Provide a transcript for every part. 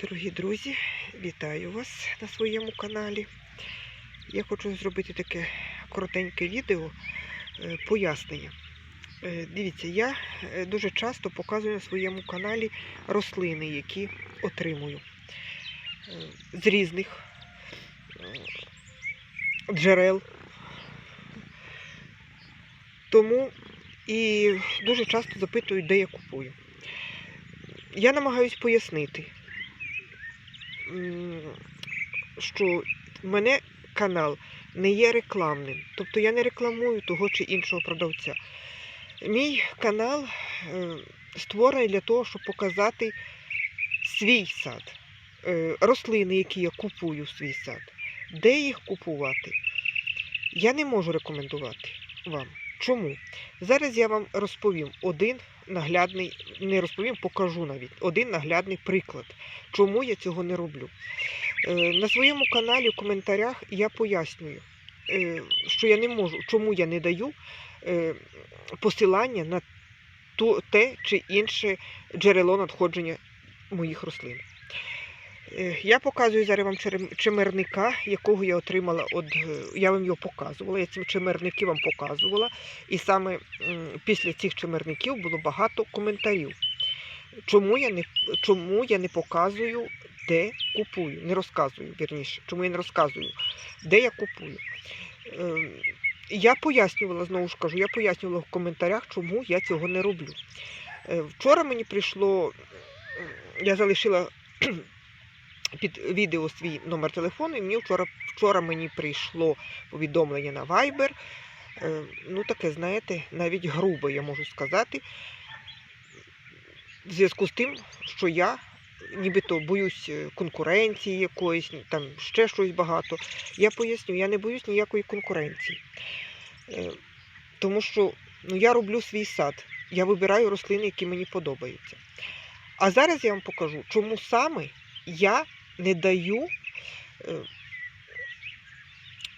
Дорогі друзі, вітаю вас на своєму каналі. Я хочу зробити таке коротеньке відео е, пояснення. Е, Дивіться, я е, дуже часто показую на своєму каналі рослини, які отримую з різних джерел. Тому і дуже часто запитують, де я купую. Я намагаюсь пояснити, що в мене канал не є рекламним. Тобто я не рекламую того чи іншого продавця. Мій канал е, створений для того, щоб показати свій сад, е, рослини, які я купую в свій сад. Де їх купувати, я не можу рекомендувати вам. Чому? Зараз я вам розповім один наглядний, не розповім, покажу навіть один наглядний приклад, чому я цього не роблю. Е, На своєму каналі в коментарях я пояснюю, е, що я не можу, чому я не даю е, посилання на те чи інше джерело надходження моїх рослин. Е, Я показую зараз вам чимерника, якого я отримала. От, е, я вам його показувала, я ці чимерники вам показувала. І саме після цих чимерників було багато коментарів. Чому я не, чому я не показую, де купую, не розказую, вірніше, чому я не розказую, де я купую. Ем, Я пояснювала, знову ж кажу, я пояснювала в коментарях, чому я цього не роблю. Е, Вчора мені прийшло, я залишила під відео свій номер телефону, і мені вчора, вчора мені прийшло повідомлення на Viber. Е, Ну, таке, знаєте, навіть грубо я можу сказати, в зв'язку з тим, що я нібито боюсь е, конкуренції якоїсь, там ще щось багато. Я поясню, я не боюсь ніякої конкуренції. Е, Тому що ну, я роблю свій сад, я вибираю рослини, які мені подобаються. А зараз я вам покажу, чому саме я не даю е,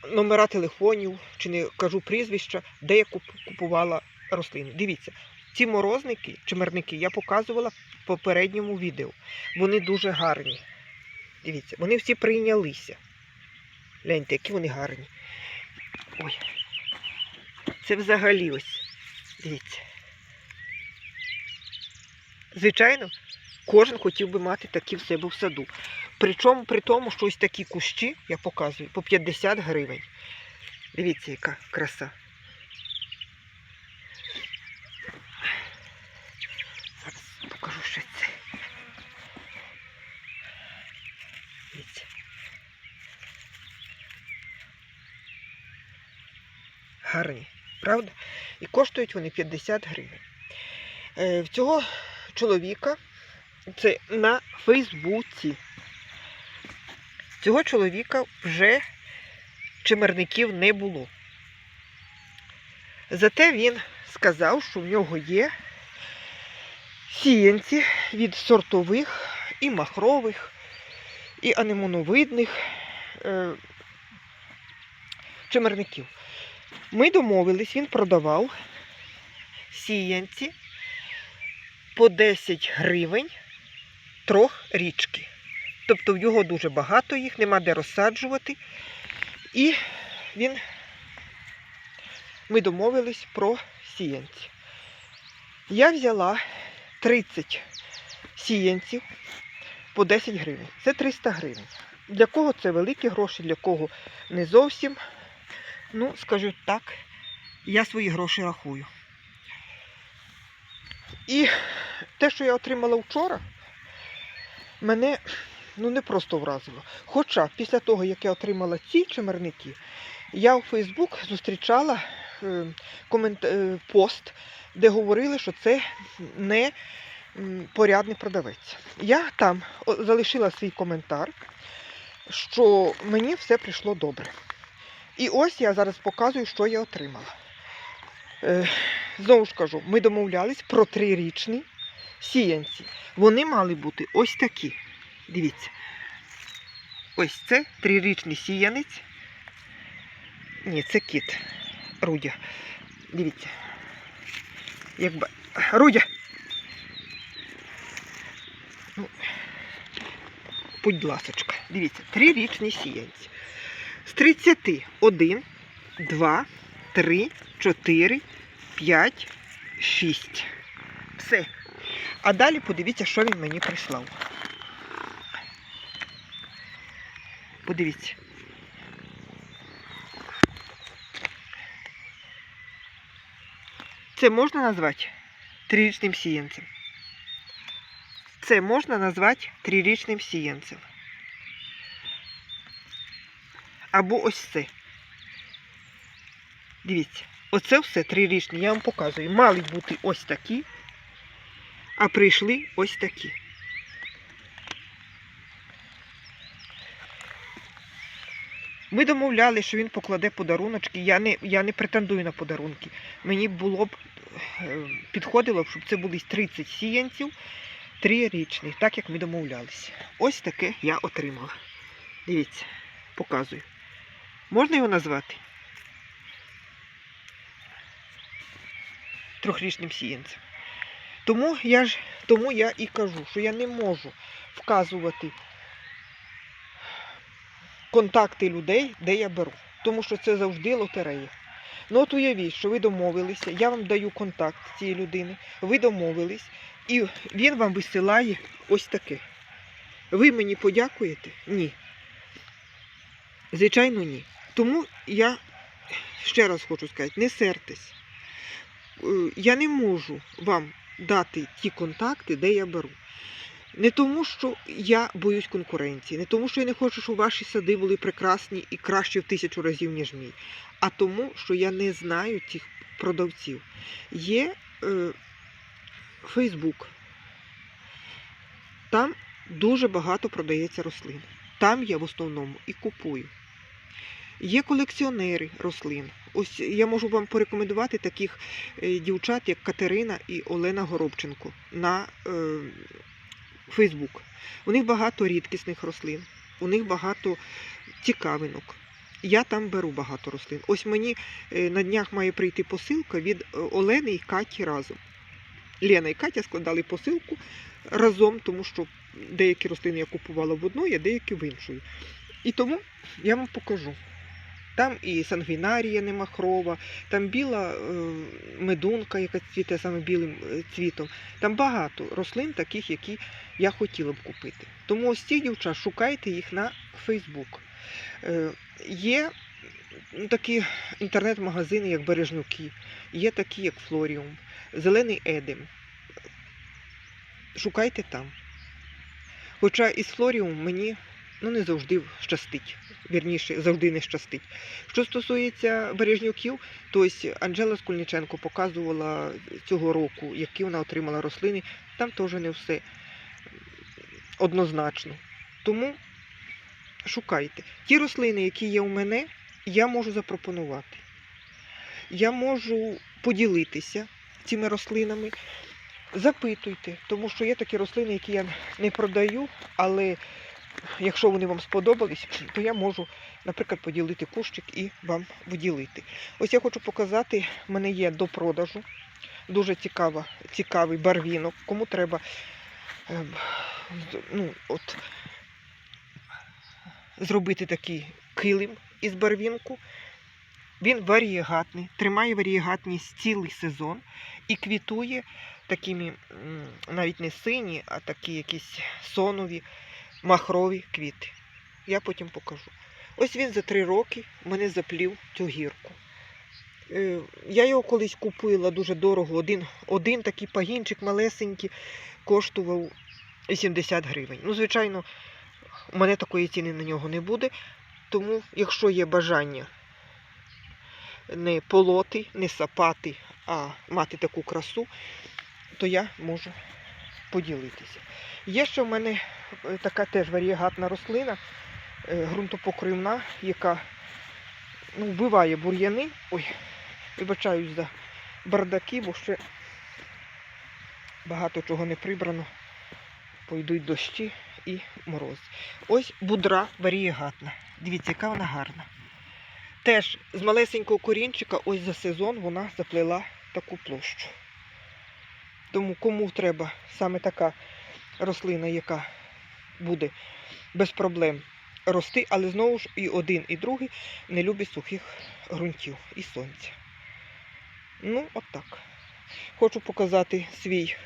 номера телефонів чи не кажу прізвища, де я купувала рослини. Дивіться, ці морозники, чимерники я показувала в попередньому відео. Вони дуже гарні. Дивіться, вони всі прийнялися. Гляньте, які вони гарні. Ой. Це взагалі ось. Дивіться. Звичайно, кожен хотів би мати такі в себе в саду. Причому при тому, що ось такі кущі, я показую, по 50 гривень. Дивіться, яка краса. Зараз покажу ще це. Дивіться. Гарні, правда? І коштують вони 50 гривень. Е, в цього чоловіка це на Фейсбуці. Цього чоловіка вже чимерників не було. Зате він сказав, що в нього є сіянці від сортових і махрових, і анемоновидних е, чимерників. Ми домовились, він продавав сіянці по 10 гривень трьох річки. Тобто в його дуже багато їх, нема де розсаджувати. І він, ми домовились про сіянці. Я взяла 30 сіянців по 10 гривень. Це 300 гривень. Для кого це великі гроші, для кого не зовсім. Ну, скажу так, я свої гроші рахую. І те, що я отримала вчора, мене ну, не просто вразило. Хоча після того, як я отримала ці чимерники, я у Фейсбук зустрічала е, комент... е, пост, де говорили, що це не порядний продавець. Я там залишила свій коментар, що мені все прийшло добре. І ось я зараз показую, що я отримала. Е, знову ж кажу, ми домовлялись про трирічні сіянці. Вони мали бути ось такі. Дивіться. Ось це трирічний сіянець. Ні, це кіт. Рудя. Дивіться. Якби. Рудя! Ну, будь ласочка. Дивіться, трирічні сіянці. З 30 1, 2, 3, 4, 5, 6. Все. А далі подивіться, що він мені прислав. Подивіться. Це можна назвати трирічним сіянцем. Це можна назвати трирічним сіянцем. Або ось це. Дивіться, оце все трирічні, я вам показую. Мали бути ось такі, а прийшли ось такі. Ми домовляли, що він покладе подаруночки. Я не, я не претендую на подарунки. Мені було б е, підходило щоб це були 30 сіянців трирічних, так як ми домовлялися. Ось таке я отримала. Дивіться, показую. Можна його назвати? Трьохрічним сіянцем. Тому я ж тому я і кажу, що я не можу вказувати контакти людей, де я беру. Тому що це завжди лотерея. Ну от уявіть, що ви домовилися, я вам даю контакт цієї людини, ви домовились, і він вам висилає ось таке. Ви мені подякуєте? Ні. Звичайно, ні. Тому я ще раз хочу сказати, не сертесь. Е, Я не можу вам дати ті контакти, де я беру. Не тому, що я боюсь конкуренції, не тому, що я не хочу, щоб ваші сади були прекрасні і кращі в тисячу разів, ніж мій, а тому, що я не знаю цих продавців. Є е, Фейсбук. Там дуже багато продається рослин. Там я в основному і купую. Є колекціонери рослин. Ось я можу вам порекомендувати таких е, дівчат, як Катерина і Олена Горобченко на е, Фейсбук. У них багато рідкісних рослин, у них багато цікавинок. Я там беру багато рослин. Ось мені е, на днях має прийти посилка від Олени і Каті разом. Лена і Катя складали посилку разом, тому що деякі рослини я купувала в одної, а деякі в іншої. І тому я вам покажу. Там і сангвінарія немахрова, там біла е, медунка, яка цвіте саме білим е, цвітом. Там багато рослин, таких, які я хотіла б купити. Тому ось ці дівчат, шукайте їх на Фейсбук. Е, є такі інтернет-магазини, як Бережнюки, є такі, як Флоріум, Зелений Едем. Шукайте там. Хоча із Флоріум мені ну, не завжди щастить. Вірніше, завжди не щастить. Що стосується бережнюків, то Анжела Скульниченко показувала цього року, які вона отримала рослини. Там теж не все однозначно. Тому шукайте. Ті рослини, які є у мене, я можу запропонувати. Я можу поділитися цими рослинами. Запитуйте, тому що є такі рослини, які я не продаю, але якщо вони вам сподобались, то я можу, наприклад, поділити кущик і вам виділити. Ось я хочу показати, в мене є до продажу. Дуже цікава, цікавий барвінок. Кому треба ем, ну, от, зробити такий килим із барвінку. Він варієгатний, тримає варієгатність цілий сезон і квітує такими навіть не сині, а такі якісь сонові, махрові квіти. Я потім покажу. Ось він за три роки мене заплів цю гірку. Е, Я його колись купила дуже дорого. Один, один такий пагінчик малесенький коштував 80 гривень. Ну, звичайно, у мене такої ціни на нього не буде. Тому, якщо є бажання не полоти, не сапати, а мати таку красу, то я можу поділитися. Є ще в мене е, така теж варієгатна рослина, е, ґрунтопокривна, яка ну, вбиває бур'яни. Ой, вибачаюсь за бардаки, бо ще багато чого не прибрано. Пойдуть дощі і мороз. Ось будра варієгатна. Дивіться, яка вона гарна. Теж з малесенького корінчика, ось за сезон вона заплела таку площу. Тому кому треба саме така рослина, яка буде без проблем рости, але знову ж і один, і другий не любить сухих ґрунтів і сонця. Ну, от так. Хочу показати свій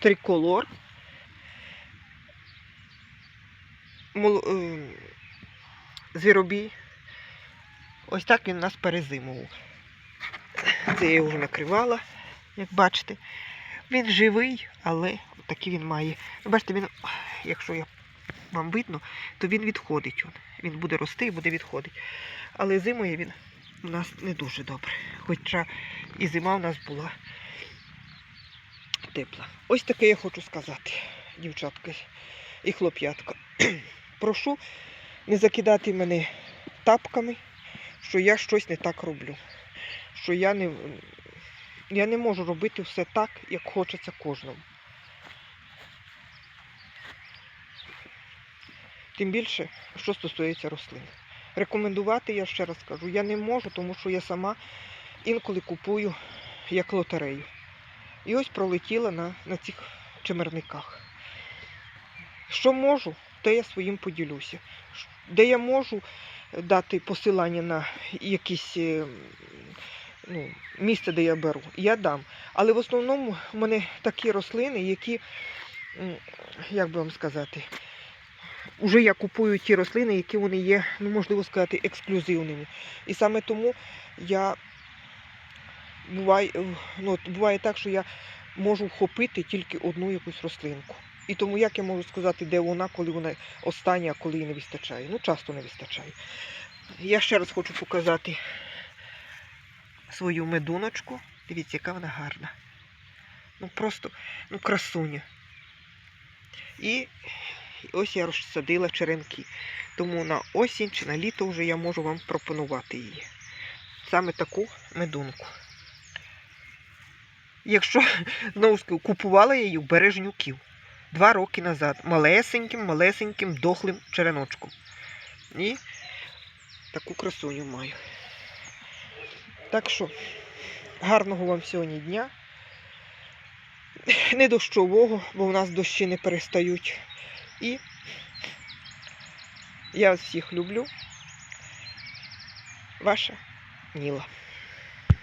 триколор. Е, Звіробій. Ось так він у нас перезимував. Це я його накривала, як бачите. Він живий, але такий він має. Бачите, він, якщо я вам видно, то він відходить. Він буде рости і буде відходити. Але зимує він у нас не дуже добре. Хоча і зима у нас була тепла. Ось таке я хочу сказати, дівчатка і хлоп'ятка. Прошу не закидати мене тапками, що я щось не так роблю. Що я не, я не можу робити все так, як хочеться кожному. Тим більше, що стосується рослин. Рекомендувати, я ще раз кажу, я не можу, тому що я сама інколи купую як лотерею. І ось пролетіла на, на цих чимерниках. Що можу, те я своїм поділюся. Де я можу дати посилання на якісь е, ну, місце, де я беру, я дам. Але в основному в мене такі рослини, які, як би вам сказати, Уже я купую ті рослини, які вони є, ну можливо сказати, ексклюзивними. І саме тому я буває, ну, буває так, що я можу вхопити тільки одну якусь рослинку. І тому як я можу сказати, де вона, коли вона остання, коли її не вистачає. Ну, часто не вистачає. Я ще раз хочу показати свою медуночку. Дивіться, яка вона гарна. Ну просто ну, красуня. І ось я розсадила черенки. Тому на осінь чи на літо вже я можу вам пропонувати її. Саме таку медунку. Якщо знову ж купувала я її в бережнюків два роки назад. Малесеньким, малесеньким, дохлим череночком. І таку красуню маю. Так що, гарного вам сьогодні дня. Не дощового, бо в нас дощі не перестають. І я вас всіх люблю. Ваша Ніла.